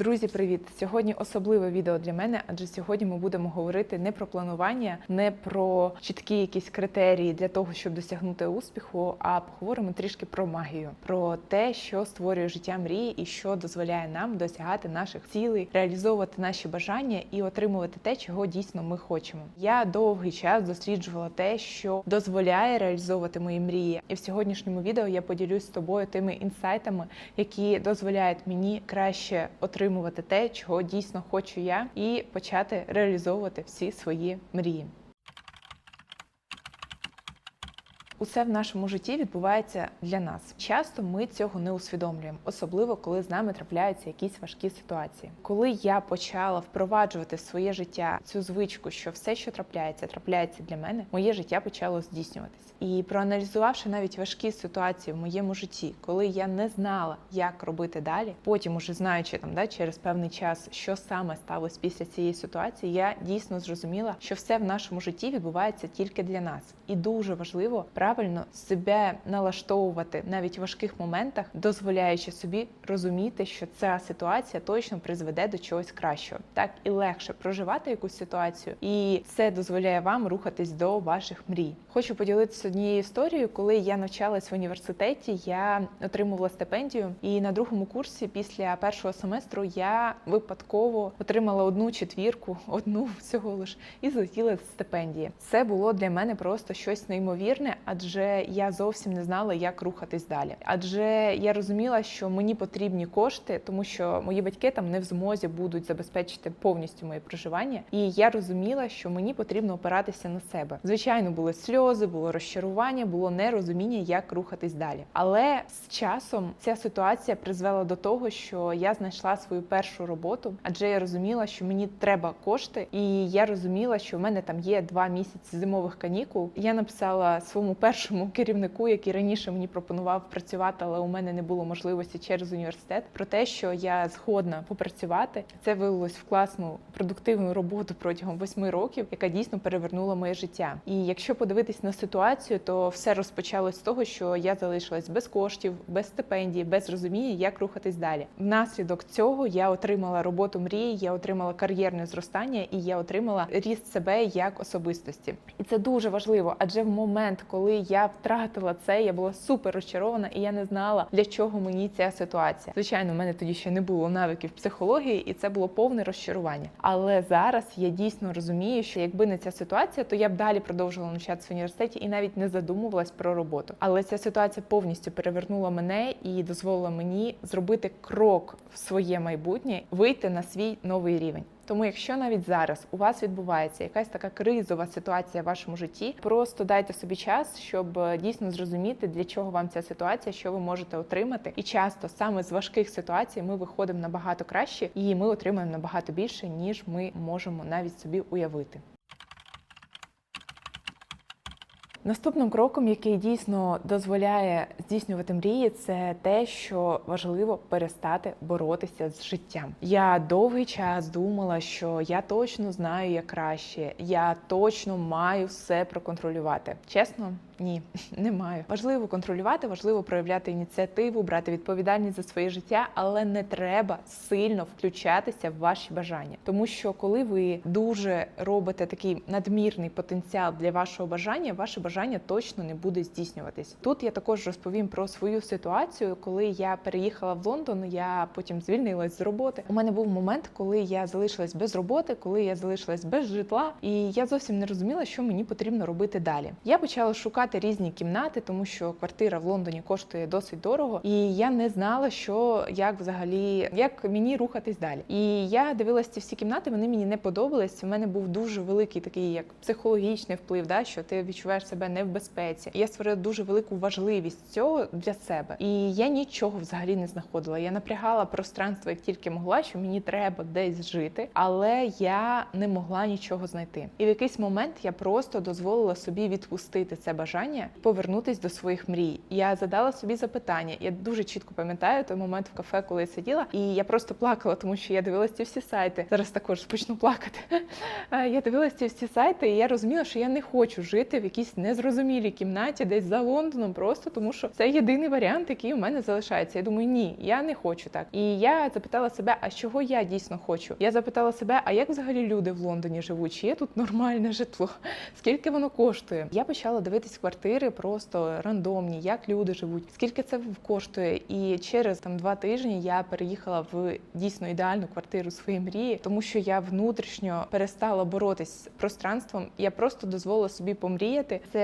Друзі, привіт! Сьогодні особливе відео для мене, адже сьогодні ми будемо говорити не про планування, не про чіткі якісь критерії для того, щоб досягнути успіху, а поговоримо трішки про магію, про те, що створює життя мрії і що дозволяє нам досягати наших цілей, реалізовувати наші бажання і отримувати те, чого дійсно ми хочемо. Я довгий час досліджувала те, що дозволяє реалізовувати мої мрії. І в сьогоднішньому відео я поділюсь з тобою тими інсайтами, які дозволяють мені краще отримувати те, чого дійсно хочу я, і почати реалізовувати всі свої мрії. Усе в нашому житті відбувається для нас. Часто ми цього не усвідомлюємо, особливо коли з нами трапляються якісь важкі ситуації. Коли я почала впроваджувати в своє життя цю звичку, що все, що трапляється, трапляється для мене, моє життя почало здійснюватись. І проаналізувавши навіть важкі ситуації в моєму житті, коли я не знала, як робити далі, потім уже знаючи там, да, через певний час, що саме сталося після цієї ситуації, я дійсно зрозуміла, що все в нашому житті відбувається тільки для нас, і дуже важливо правильно себе налаштовувати навіть в важких моментах, дозволяючи собі розуміти, що ця ситуація точно призведе до чогось кращого. Так і легше проживати якусь ситуацію, і це дозволяє вам рухатись до ваших мрій. Хочу поділитися однією історією, коли я навчалась в університеті, я отримувала стипендію, і на другому курсі, після першого семестру, я випадково отримала одну четвірку, одну всього лиш, і злетіла з стипендії. Це було для мене просто щось неймовірне, адже я зовсім не знала, як рухатись далі. Адже я розуміла, що мені потрібні кошти, тому що мої батьки там не в змозі будуть забезпечити повністю моє проживання. І я розуміла, що мені потрібно опиратися на себе. Звичайно, були сльози, було розчарування, було нерозуміння, як рухатись далі. Але з часом ця ситуація призвела до того, що я знайшла свою першу роботу, адже я розуміла, що мені треба кошти, і я розуміла, що в мене там є два місяці зимових канікул. Я написала своєму першому керівнику, який раніше мені пропонував працювати, але у мене не було можливості через університет, про те, що я згодна попрацювати. Це вилилось в класну продуктивну роботу протягом восьми років, яка дійсно перевернула моє життя. І якщо подивитись на ситуацію, то все розпочалось з того, що я залишилась без коштів, без стипендії, без розуміння, як рухатись далі. Внаслідок цього я отримала роботу мрії, я отримала кар'єрне зростання і я отримала ріст себе як особистості. І це дуже важливо, адже в момент, коли я втратила це, я була супер розчарована, і я не знала, для чого мені ця ситуація. Звичайно, в мене тоді ще не було навиків психології, і це було повне розчарування. Але зараз я дійсно розумію, що якби не ця ситуація, то я б далі продовжувала навчатися в університеті і навіть не задумувалась про роботу. Але ця ситуація повністю перевернула мене і дозволила мені зробити крок в своє майбутнє, вийти на свій новий рівень. Тому, якщо навіть зараз у вас відбувається якась така кризова ситуація в вашому житті, просто дайте собі час, щоб е, дійсно зрозуміти, для чого вам ця ситуація, що ви можете отримати. І часто саме з важких ситуацій ми виходимо набагато краще, і ми отримаємо набагато більше, ніж ми можемо навіть собі уявити. Наступним кроком, який дійсно дозволяє здійснювати мрії, це те, що важливо перестати боротися з життям. Я довгий час думала, що я точно знаю як краще, я точно маю все проконтролювати. Чесно, ні, не маю. Важливо контролювати, важливо проявляти ініціативу, брати відповідальність за своє життя, але не треба сильно включатися в ваші бажання, тому що коли ви дуже робите такий надмірний потенціал для вашого бажання, ваше бажання точно не буде здійснюватись. Тут я також розповім про свою ситуацію, коли я переїхала в Лондон. Я потім звільнилась з роботи. У мене був момент, коли я залишилась без роботи, коли я залишилась без житла, і я зовсім не розуміла, що мені потрібно робити далі. Я почала шукати різні кімнати, тому що квартира в Лондоні коштує досить дорого, і я не знала, що як взагалі як мені рухатись далі. І я дивилася ці всі кімнати, вони мені не подобались. У мене був дуже великий такий як психологічний вплив, да що ти відчуваєш себе не в безпеці. Я створила дуже велику важливість цього для себе. І я нічого взагалі не знаходила. Я напрягала пространство як тільки могла, що мені треба десь жити, але я не могла нічого знайти. І в якийсь момент я просто дозволила собі відпустити це бажання, повернутись до своїх мрій. Я задала собі запитання. Я дуже чітко пам'ятаю той момент в кафе, коли я сиділа, і я просто плакала, тому що я дивилася ці всі сайти. Зараз також почну плакати. Я дивилася ці всі сайти, і я розуміла, що я не хочу жити в якійсь незрозумілій кімнаті, десь за Лондоном, просто тому що це єдиний варіант, який у мене залишається. Я думаю, ні, я не хочу так. І я запитала себе, а чого я дійсно хочу? Я запитала себе, а як взагалі люди в Лондоні живуть? Чи є тут нормальне житло? Скільки воно коштує? Я почала дивитись квартири просто рандомні, як люди живуть, скільки це коштує. І через там два тижні я переїхала в дійсно ідеальну квартиру своєї мрії, тому що я внутрішньо перестала боротись з пространством. Я просто дозволила собі помріяти. Це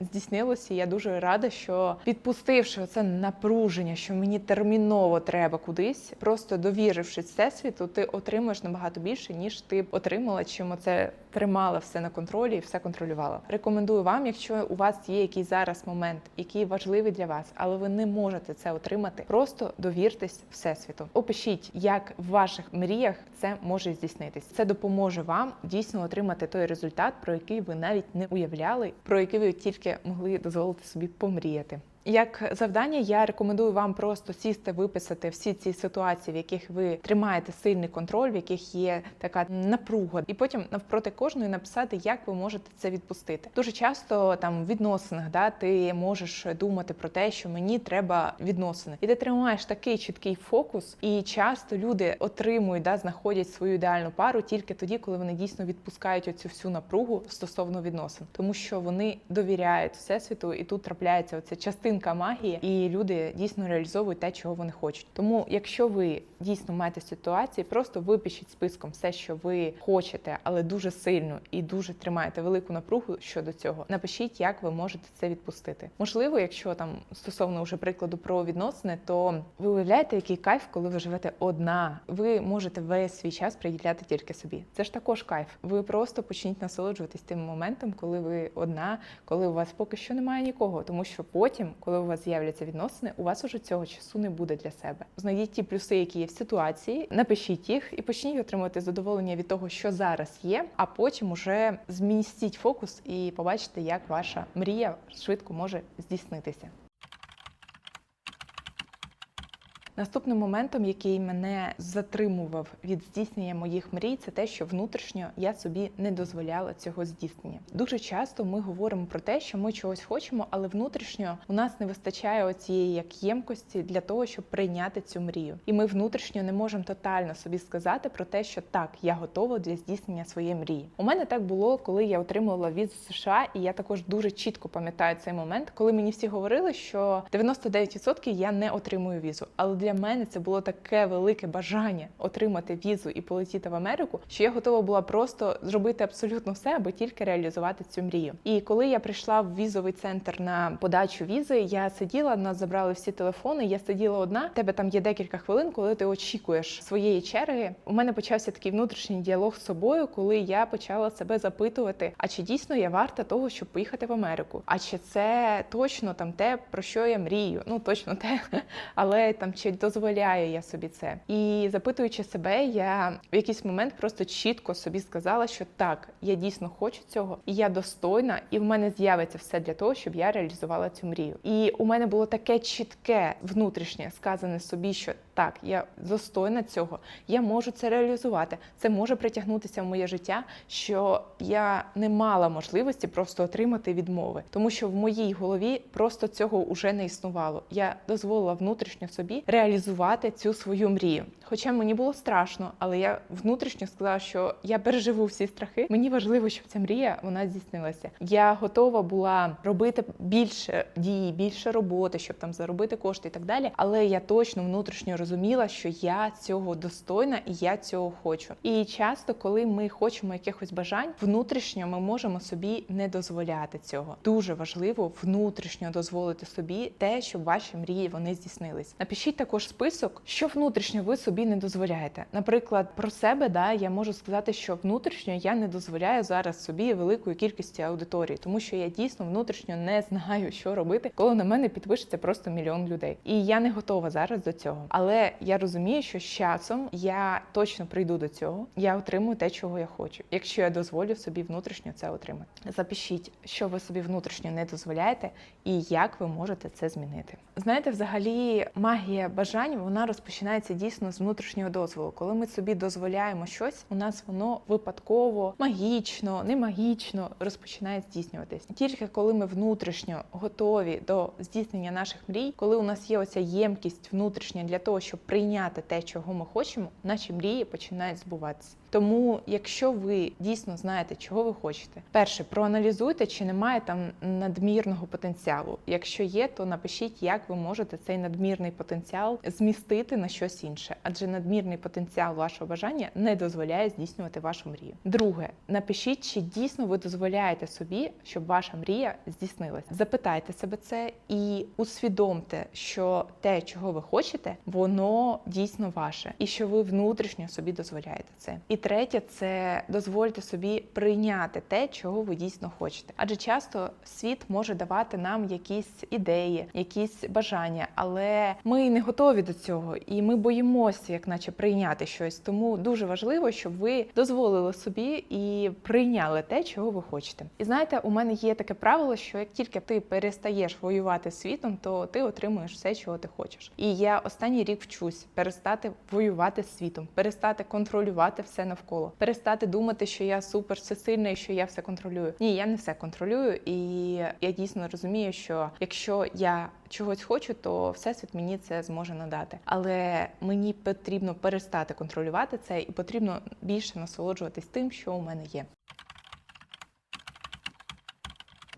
здійснилося. і Я дуже рада, що відпустивши це напруження, що мені терміново треба кудись, просто довірившись всесвіту, ти отримаєш набагато більше, ніж ти б отримала, чим оце тримала все на контролі і все контролювала. Рекомендую вам, якщо у вас є якийсь зараз момент, який важливий для вас, але ви не можете це отримати. Просто довіртесь всесвіту. Опишіть, як в ваших мріях це може здійснитись. Це допоможе вам дійсно отримати той результат, про який ви навіть не уявляли, про який ви тільки могли дозволити собі помріяти. Як завдання, я рекомендую вам просто сісти, виписати всі ці ситуації, в яких ви тримаєте сильний контроль, в яких є така напруга, і потім навпроти кожної написати, як ви можете це відпустити. Дуже часто там в відносинах да ти можеш думати про те, що мені треба відносини, і ти тримаєш такий чіткий фокус, і часто люди отримують, да, знаходять свою ідеальну пару тільки тоді, коли вони дійсно відпускають оцю всю напругу стосовно відносин, тому що вони довіряють всесвіту, і тут трапляється оця частина частинка магії, і люди дійсно реалізовують те, чого вони хочуть. Тому, якщо ви дійсно маєте ситуації, просто випишіть списком все, що ви хочете, але дуже сильно і дуже тримаєте велику напругу щодо цього. Напишіть, як ви можете це відпустити. Можливо, якщо там стосовно вже прикладу про відносини, то ви уявляєте, який кайф, коли ви живете одна. Ви можете весь свій час приділяти тільки собі. Це ж також кайф. Ви просто почніть насолоджуватись тим моментом, коли ви одна, коли у вас поки що немає нікого, тому що потім коли у вас з'являться відносини, у вас уже цього часу не буде для себе. Знайдіть ті плюси, які є в ситуації, напишіть їх і почніть отримувати задоволення від того, що зараз є. А потім уже змістіть фокус і побачите, як ваша мрія швидко може здійснитися. Наступним моментом, який мене затримував від здійснення моїх мрій, це те, що внутрішньо я собі не дозволяла цього здійснення. Дуже часто ми говоримо про те, що ми чогось хочемо, але внутрішньо у нас не вистачає оцієї як ємкості для того, щоб прийняти цю мрію. І ми внутрішньо не можемо тотально собі сказати про те, що так, я готова для здійснення своєї мрії. У мене так було, коли я отримувала візу з США, і я також дуже чітко пам'ятаю цей момент, коли мені всі говорили, що 99% я не отримую візу. Але для мене це було таке велике бажання отримати візу і полетіти в Америку, що я готова була просто зробити абсолютно все, аби тільки реалізувати цю мрію. І коли я прийшла в візовий центр на подачу візи, я сиділа, нас забрали всі телефони. Я сиділа одна. Тебе там є декілька хвилин, коли ти очікуєш своєї черги. У мене почався такий внутрішній діалог з собою, коли я почала себе запитувати: а чи дійсно я варта того, щоб поїхати в Америку? А чи це точно там те, про що я мрію? Ну точно те, але там чи дозволяю я собі це. І запитуючи себе, я в якийсь момент просто чітко собі сказала, що так, я дійсно хочу цього, і я достойна, і в мене з'явиться все для того, щоб я реалізувала цю мрію. І у мене було таке чітке внутрішнє сказане собі, що так, я достойна цього, я можу це реалізувати. Це може притягнутися в моє життя, що я не мала можливості просто отримати відмови, тому що в моїй голові просто цього вже не існувало. Я дозволила внутрішньо собі реалізувати цю свою мрію. Хоча мені було страшно, але я внутрішньо сказала, що я переживу всі страхи. Мені важливо, щоб ця мрія вона здійснилася. Я готова була робити більше дії, більше роботи, щоб там заробити кошти і так далі. Але я точно внутрішньо розуміла, що я цього достойна і я цього хочу. І часто, коли ми хочемо якихось бажань, внутрішньо ми можемо собі не дозволяти цього. Дуже важливо внутрішньо дозволити собі те, щоб ваші мрії вони здійснились. Напишіть також список, що внутрішньо ви собі не дозволяєте. Наприклад, про себе да я можу сказати, що внутрішньо я не дозволяю зараз собі великої кількості аудиторії, тому що я дійсно внутрішньо не знаю, що робити, коли на мене підпишеться просто мільйон людей. І я не готова зараз до цього. Але я розумію, що з часом я точно прийду до цього. Я отримую те, чого я хочу, якщо я дозволю собі внутрішньо це отримати. Запишіть, що ви собі внутрішньо не дозволяєте, і як ви можете це змінити. Знаєте, взагалі магія бажань вона розпочинається дійсно з внутрішнього внутрішнього дозволу. Коли ми собі дозволяємо щось, у нас воно випадково, магічно, не магічно розпочинає здійснюватись. Тільки коли ми внутрішньо готові до здійснення наших мрій, коли у нас є оця ємкість внутрішня для того, щоб прийняти те, чого ми хочемо, наші мрії починають збуватися. Тому, якщо ви дійсно знаєте, чого ви хочете, перше проаналізуйте, чи немає там надмірного потенціалу. Якщо є, то напишіть, як ви можете цей надмірний потенціал змістити на щось інше, адже надмірний потенціал вашого бажання не дозволяє здійснювати вашу мрію. Друге, напишіть, чи дійсно ви дозволяєте собі, щоб ваша мрія здійснилася. Запитайте себе це і усвідомте, що те, чого ви хочете, воно дійсно ваше, і що ви внутрішньо собі дозволяєте це. І третє, це дозвольте собі прийняти те, чого ви дійсно хочете. Адже часто світ може давати нам якісь ідеї, якісь бажання, але ми не готові до цього, і ми боїмося, як наче прийняти щось. Тому дуже важливо, щоб ви дозволили собі і прийняли те, чого ви хочете. І знаєте, у мене є таке правило, що як тільки ти перестаєш воювати з світом, то ти отримуєш все, чого ти хочеш. І я останній рік вчусь перестати воювати з світом, перестати контролювати все навколо, перестати думати, що я супер всесильна і що я все контролюю. Ні, я не все контролюю, і я дійсно розумію, що якщо я чогось хочу, то всесвіт мені це зможе надати. Але мені потрібно перестати контролювати це, і потрібно більше насолоджуватись тим, що у мене є.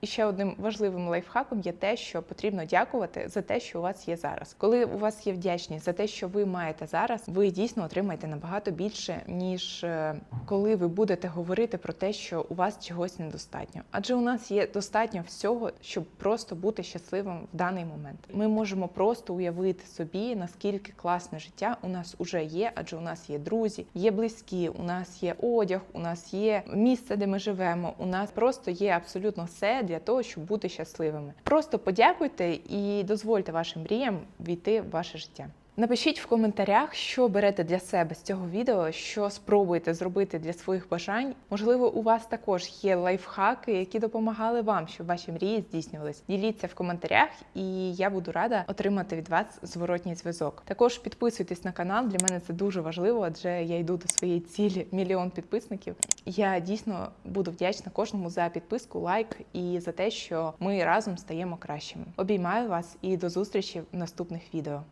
І ще одним важливим лайфхаком є те, що потрібно дякувати за те, що у вас є зараз. Коли у вас є вдячність за те, що ви маєте зараз, ви дійсно отримаєте набагато більше, ніж е, коли ви будете говорити про те, що у вас чогось недостатньо. Адже у нас є достатньо всього, щоб просто бути щасливим в даний момент. Ми можемо просто уявити собі, наскільки класне життя у нас уже є, адже у нас є друзі, є близькі, у нас є одяг, у нас є місце, де ми живемо. У нас просто є абсолютно все для того, щоб бути щасливими. Просто подякуйте і дозвольте вашим мріям війти в ваше життя. Напишіть в коментарях, що берете для себе з цього відео, що спробуєте зробити для своїх бажань. Можливо, у вас також є лайфхаки, які допомагали вам, щоб ваші мрії здійснювались. Діліться в коментарях, і я буду рада отримати від вас зворотній зв'язок. Також підписуйтесь на канал. Для мене це дуже важливо, адже я йду до своєї цілі мільйон підписників. Я дійсно буду вдячна кожному за підписку, лайк і за те, що ми разом стаємо кращими. Обіймаю вас і до зустрічі в наступних відео.